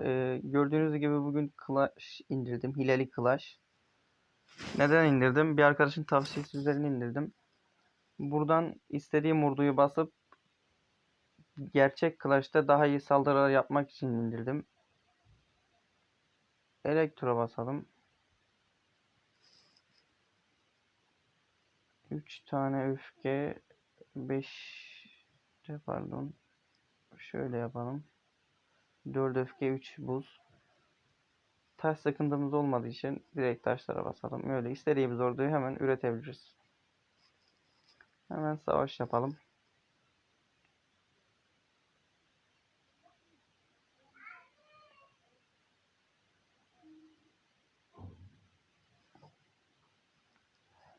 Ee, gördüğünüz gibi bugün Clash indirdim. Hilali Clash. Neden indirdim? Bir arkadaşın tavsiyesi üzerine indirdim. Buradan istediğim orduyu basıp gerçek Clash'ta daha iyi saldırılar yapmak için indirdim. Elektro basalım. 3 tane öfke 5 pardon şöyle yapalım 4 öfke 3 buz. Taş sıkıntımız olmadığı için direkt taşlara basalım. Öyle istediğimiz orduyu hemen üretebiliriz. Hemen savaş yapalım.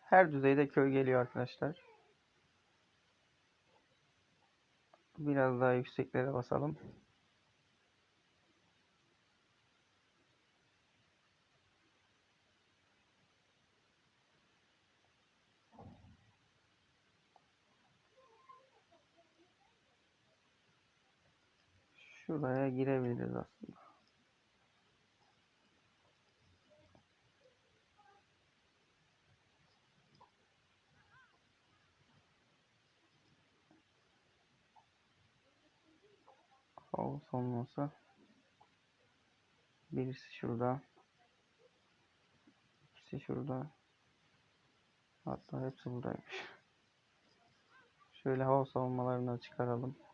Her düzeyde köy geliyor arkadaşlar. Biraz daha yükseklere basalım. Şuraya girebiliriz aslında. Havuz olmasa. Birisi şurada. İkisi şurada. Hatta hepsi buradaymış. Şöyle hava savunmalarını çıkaralım.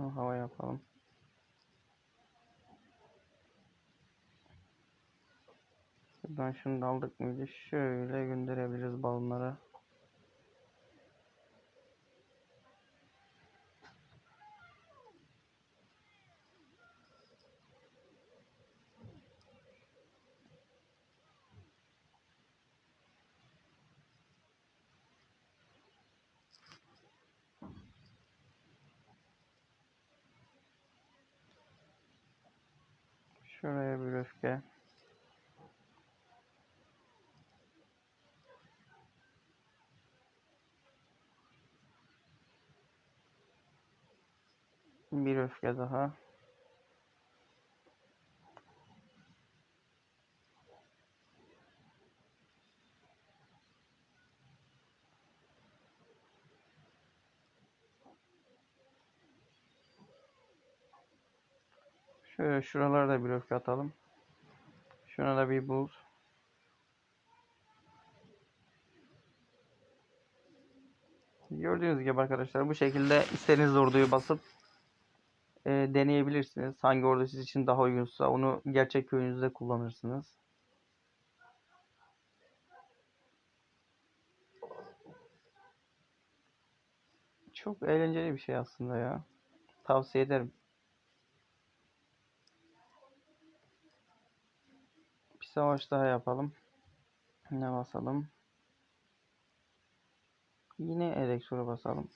Şunu hava yapalım. Buradan şunu da aldık mıydı? Şöyle gönderebiliriz balonlara. Şuraya bir öfke. Bir öfke daha. Şöyle şuralara da bir öfke atalım. Şuna da bir buz. Gördüğünüz gibi arkadaşlar bu şekilde istediğiniz orduyu basıp e, deneyebilirsiniz. Hangi ordu sizin için daha uygunsa onu gerçek köyünüzde kullanırsınız. Çok eğlenceli bir şey aslında ya. Tavsiye ederim. Savaş daha yapalım. Ne basalım? Yine elektro basalım.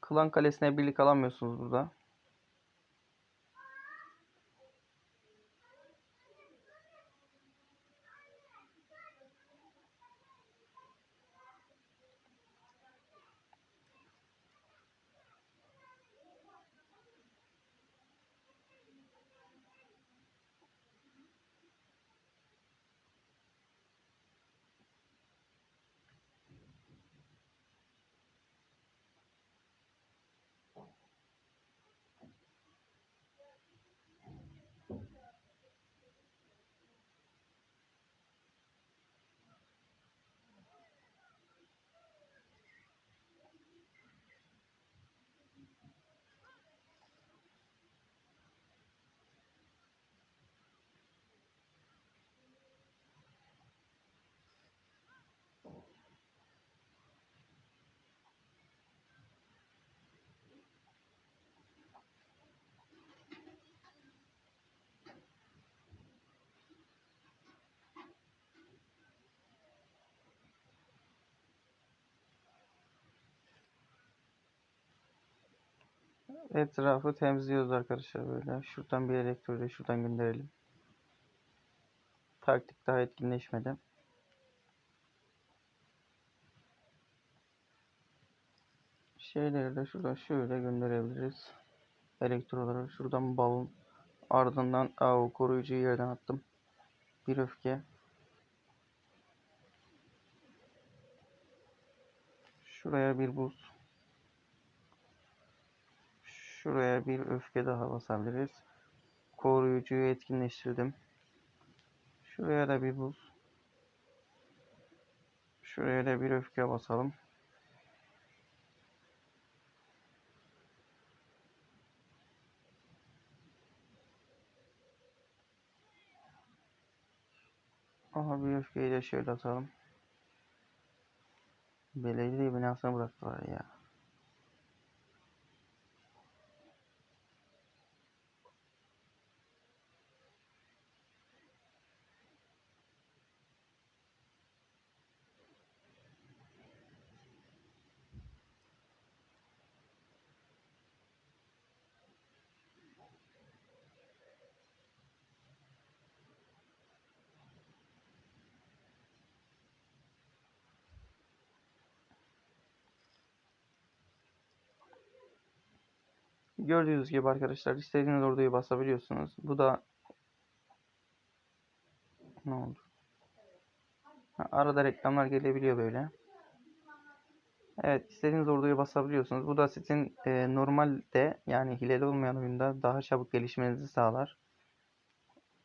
Klan Kalesi'ne birlik alamıyorsunuz burada. Etrafı temizliyoruz arkadaşlar böyle. Şuradan bir elektroyu şuradan gönderelim. Taktik daha etkinleşmedi. Şeyleri de şuradan şöyle gönderebiliriz. Elektroları şuradan balon. Ardından av koruyucuyu yerden attım. Bir öfke. Şuraya bir buz. Şuraya bir öfke daha basabiliriz. Koruyucuyu etkinleştirdim. Şuraya da bir buz. Şuraya da bir öfke basalım. Aha bir öfkeyi de şöyle atalım. Belediye binasına bıraktılar ya. Gördüğünüz gibi arkadaşlar istediğiniz orduyu basabiliyorsunuz. Bu da ne oldu? Arada reklamlar gelebiliyor böyle. Evet istediğiniz orduyu basabiliyorsunuz. Bu da sizin e, normalde yani hileli olmayan oyunda daha çabuk gelişmenizi sağlar.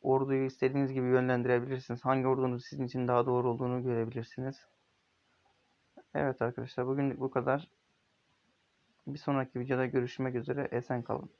Orduyu istediğiniz gibi yönlendirebilirsiniz. Hangi ordunun sizin için daha doğru olduğunu görebilirsiniz. Evet arkadaşlar bugünlük bu kadar. Bir sonraki videoda görüşmek üzere. Esen kalın.